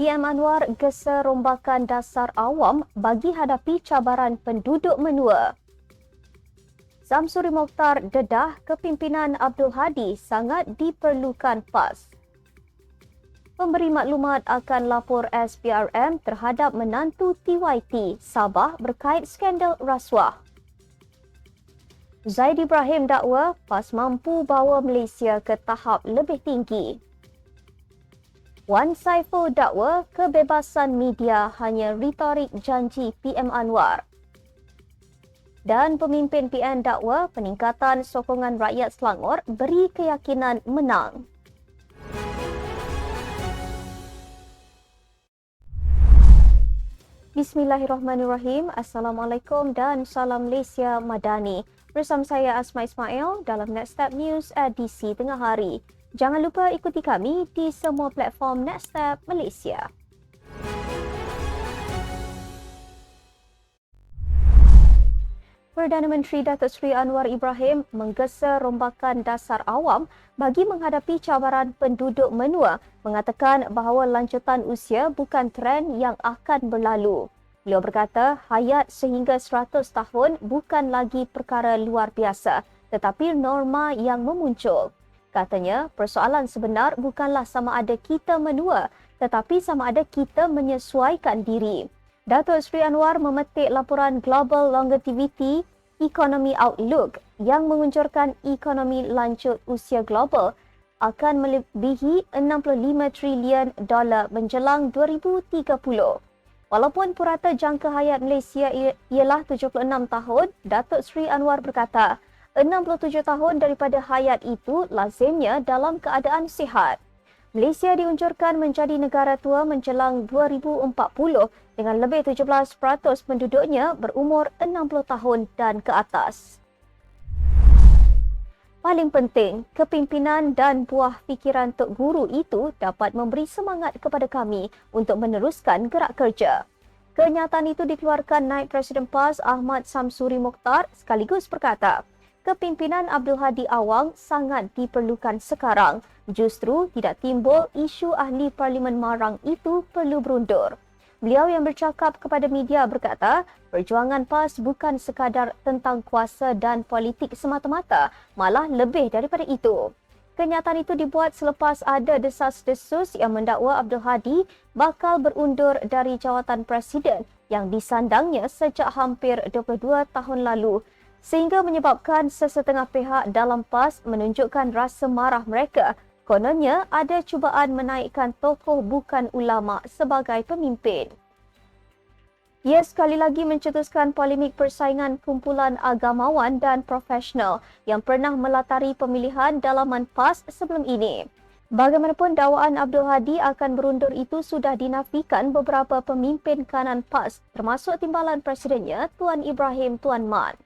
PM Anwar gesa rombakan dasar awam bagi hadapi cabaran penduduk menua. Samsuri Mokhtar dedah kepimpinan Abdul Hadi sangat diperlukan PAS. Pemberi maklumat akan lapor SPRM terhadap menantu TYT Sabah berkait skandal rasuah. Zaid Ibrahim dakwa PAS mampu bawa Malaysia ke tahap lebih tinggi. Wan Saiful dakwa kebebasan media hanya retorik janji PM Anwar. Dan pemimpin PN dakwa peningkatan sokongan rakyat Selangor beri keyakinan menang. Bismillahirrahmanirrahim. Assalamualaikum dan salam Malaysia Madani. Bersama saya Asma Ismail dalam Next Step News edisi tengah hari. Jangan lupa ikuti kami di semua platform Nextstep Malaysia. Perdana Menteri Datuk Seri Anwar Ibrahim menggesa rombakan dasar awam bagi menghadapi cabaran penduduk menua mengatakan bahawa lanjutan usia bukan trend yang akan berlalu. Beliau berkata hayat sehingga 100 tahun bukan lagi perkara luar biasa tetapi norma yang memuncul. Katanya, persoalan sebenar bukanlah sama ada kita menua, tetapi sama ada kita menyesuaikan diri. Datuk Sri Anwar memetik laporan Global Longevity Economy Outlook yang mengunjurkan ekonomi lanjut usia global akan melebihi 65 trilion dolar menjelang 2030. Walaupun purata jangka hayat Malaysia ialah 76 tahun, Datuk Sri Anwar berkata, 67 tahun daripada hayat itu lazimnya dalam keadaan sihat. Malaysia diunjurkan menjadi negara tua menjelang 2040 dengan lebih 17% penduduknya berumur 60 tahun dan ke atas. Paling penting, kepimpinan dan buah fikiran Tok Guru itu dapat memberi semangat kepada kami untuk meneruskan gerak kerja. Kenyataan itu dikeluarkan Naib Presiden PAS Ahmad Samsuri Mokhtar sekaligus berkata, kepimpinan Abdul Hadi Awang sangat diperlukan sekarang. Justru tidak timbul isu ahli Parlimen Marang itu perlu berundur. Beliau yang bercakap kepada media berkata, perjuangan PAS bukan sekadar tentang kuasa dan politik semata-mata, malah lebih daripada itu. Kenyataan itu dibuat selepas ada desas-desus yang mendakwa Abdul Hadi bakal berundur dari jawatan presiden yang disandangnya sejak hampir 22 tahun lalu sehingga menyebabkan sesetengah pihak dalam PAS menunjukkan rasa marah mereka. Kononnya ada cubaan menaikkan tokoh bukan ulama sebagai pemimpin. Ia sekali lagi mencetuskan polemik persaingan kumpulan agamawan dan profesional yang pernah melatari pemilihan dalaman PAS sebelum ini. Bagaimanapun dakwaan Abdul Hadi akan berundur itu sudah dinafikan beberapa pemimpin kanan PAS termasuk timbalan presidennya Tuan Ibrahim Tuan Mat.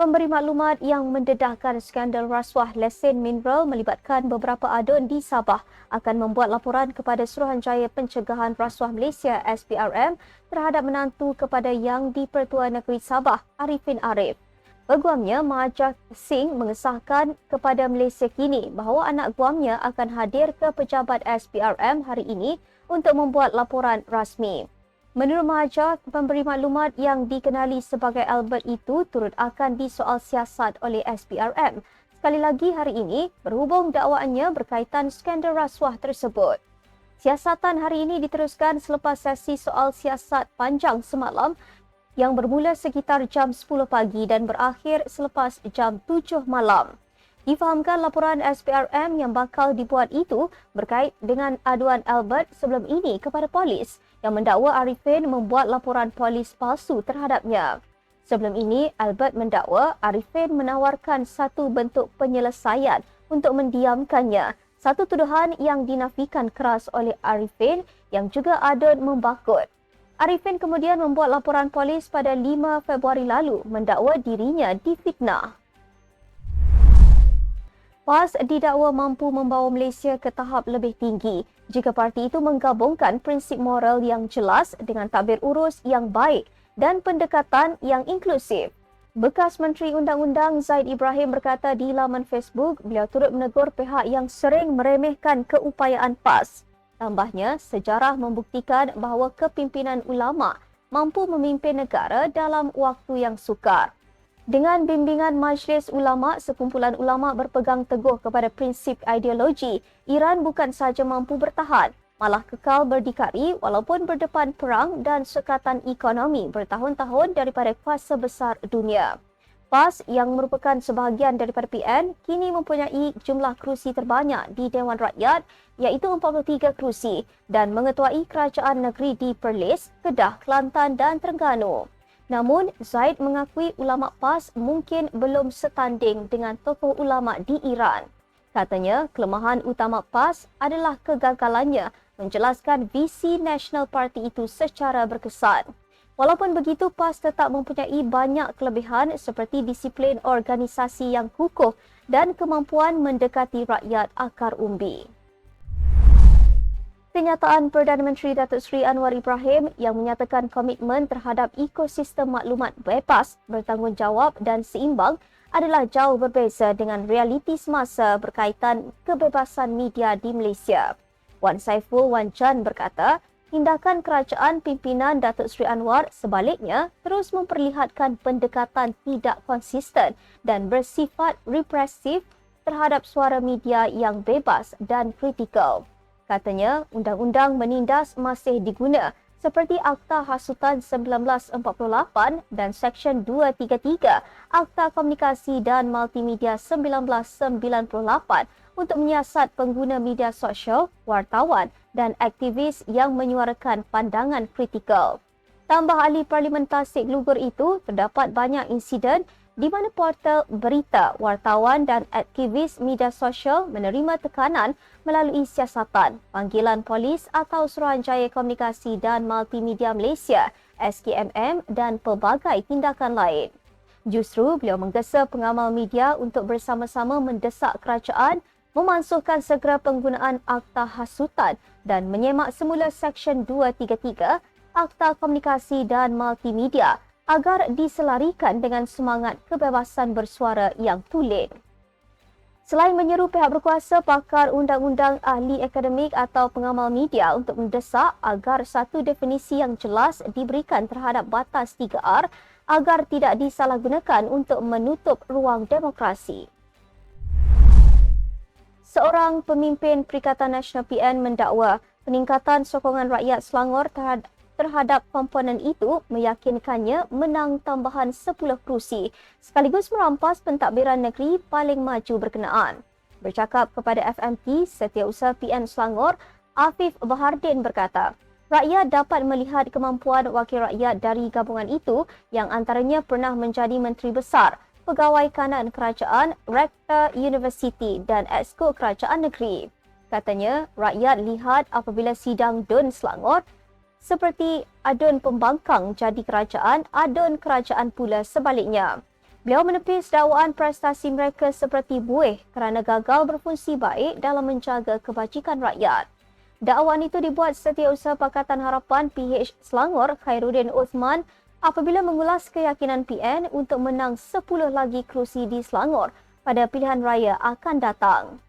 Pemberi maklumat yang mendedahkan skandal rasuah lesen mineral melibatkan beberapa adun di Sabah akan membuat laporan kepada Suruhanjaya Pencegahan Rasuah Malaysia SPRM terhadap menantu kepada Yang di-Pertua Negeri Sabah Arifin Arif. Peguamnya Mahajak Singh mengesahkan kepada Malaysia kini bahawa anak guamnya akan hadir ke pejabat SPRM hari ini untuk membuat laporan rasmi. Menurut Mahathir, pemberi maklumat yang dikenali sebagai Albert itu turut akan disoal siasat oleh SPRM. Sekali lagi hari ini, berhubung dakwaannya berkaitan skandal rasuah tersebut. Siasatan hari ini diteruskan selepas sesi soal siasat panjang semalam yang bermula sekitar jam 10 pagi dan berakhir selepas jam 7 malam. Difahamkan laporan SPRM yang bakal dibuat itu berkait dengan aduan Albert sebelum ini kepada polis yang mendakwa Arifin membuat laporan polis palsu terhadapnya. Sebelum ini, Albert mendakwa Arifin menawarkan satu bentuk penyelesaian untuk mendiamkannya. Satu tuduhan yang dinafikan keras oleh Arifin yang juga ada membakut. Arifin kemudian membuat laporan polis pada 5 Februari lalu mendakwa dirinya difitnah. PAS didakwa mampu membawa Malaysia ke tahap lebih tinggi jika parti itu menggabungkan prinsip moral yang jelas dengan tabir urus yang baik dan pendekatan yang inklusif. Bekas Menteri Undang-Undang Zaid Ibrahim berkata di laman Facebook, beliau turut menegur pihak yang sering meremehkan keupayaan PAS. Tambahnya, sejarah membuktikan bahawa kepimpinan ulama mampu memimpin negara dalam waktu yang sukar. Dengan bimbingan Majlis Ulama, sekumpulan ulama berpegang teguh kepada prinsip ideologi, Iran bukan sahaja mampu bertahan, malah kekal berdikari walaupun berdepan perang dan sekatan ekonomi bertahun-tahun daripada kuasa besar dunia. PAS yang merupakan sebahagian daripada PN kini mempunyai jumlah kerusi terbanyak di Dewan Rakyat iaitu 43 kerusi dan mengetuai kerajaan negeri di Perlis, Kedah, Kelantan dan Terengganu. Namun, Zaid mengakui ulama PAS mungkin belum setanding dengan tokoh ulama di Iran. Katanya, kelemahan utama PAS adalah kegagalannya menjelaskan visi National Party itu secara berkesan. Walaupun begitu, PAS tetap mempunyai banyak kelebihan seperti disiplin organisasi yang kukuh dan kemampuan mendekati rakyat akar umbi. Kenyataan Perdana Menteri Datuk Seri Anwar Ibrahim yang menyatakan komitmen terhadap ekosistem maklumat bebas, bertanggungjawab dan seimbang adalah jauh berbeza dengan realiti semasa berkaitan kebebasan media di Malaysia. Wan Saiful Wan Chan berkata, tindakan kerajaan pimpinan Datuk Seri Anwar sebaliknya terus memperlihatkan pendekatan tidak konsisten dan bersifat represif terhadap suara media yang bebas dan kritikal. Katanya, undang-undang menindas masih diguna seperti Akta Hasutan 1948 dan Seksyen 233 Akta Komunikasi dan Multimedia 1998 untuk menyiasat pengguna media sosial, wartawan dan aktivis yang menyuarakan pandangan kritikal. Tambah ahli Parlimen Tasik Lugur itu, terdapat banyak insiden di mana portal berita, wartawan dan aktivis media sosial menerima tekanan melalui siasatan, panggilan polis atau Suruhanjaya Komunikasi dan Multimedia Malaysia SKMM dan pelbagai tindakan lain. Justru beliau menggesa pengamal media untuk bersama-sama mendesak kerajaan memansuhkan segera penggunaan Akta Hasutan dan menyemak semula Seksyen 233 Akta Komunikasi dan Multimedia agar diselarikan dengan semangat kebebasan bersuara yang tulen. Selain menyeru pihak berkuasa, pakar undang-undang ahli akademik atau pengamal media untuk mendesak agar satu definisi yang jelas diberikan terhadap batas 3R agar tidak disalahgunakan untuk menutup ruang demokrasi. Seorang pemimpin Perikatan Nasional PN mendakwa peningkatan sokongan rakyat Selangor terhadap komponen itu meyakinkannya menang tambahan 10 kerusi sekaligus merampas pentadbiran negeri paling maju berkenaan. Bercakap kepada FMT, Setiausaha PN Selangor, Afif Bahardin berkata, rakyat dapat melihat kemampuan wakil rakyat dari gabungan itu yang antaranya pernah menjadi menteri besar pegawai kanan kerajaan, rektor universiti dan exco kerajaan negeri. Katanya, rakyat lihat apabila sidang DUN Selangor seperti adun pembangkang jadi kerajaan, adun kerajaan pula sebaliknya. Beliau menepis dakwaan prestasi mereka seperti buih kerana gagal berfungsi baik dalam menjaga kebajikan rakyat. Dakwaan itu dibuat Setiausaha Pakatan Harapan PH Selangor Khairuddin Uthman apabila mengulas keyakinan PN untuk menang 10 lagi kerusi di Selangor pada pilihan raya akan datang.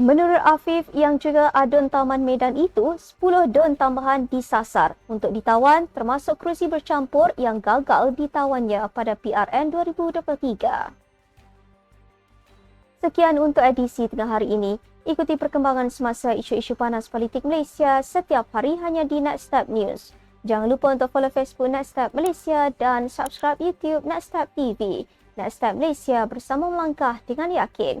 Menurut Afif yang juga adun Taman Medan itu, 10 don tambahan disasar untuk ditawan termasuk kerusi bercampur yang gagal ditawannya pada PRN 2023. Sekian untuk edisi tengah hari ini. Ikuti perkembangan semasa isu-isu panas politik Malaysia setiap hari hanya di Next Step News. Jangan lupa untuk follow Facebook Nextstep Malaysia dan subscribe YouTube Nextstep TV. Nextstep Malaysia bersama melangkah dengan yakin.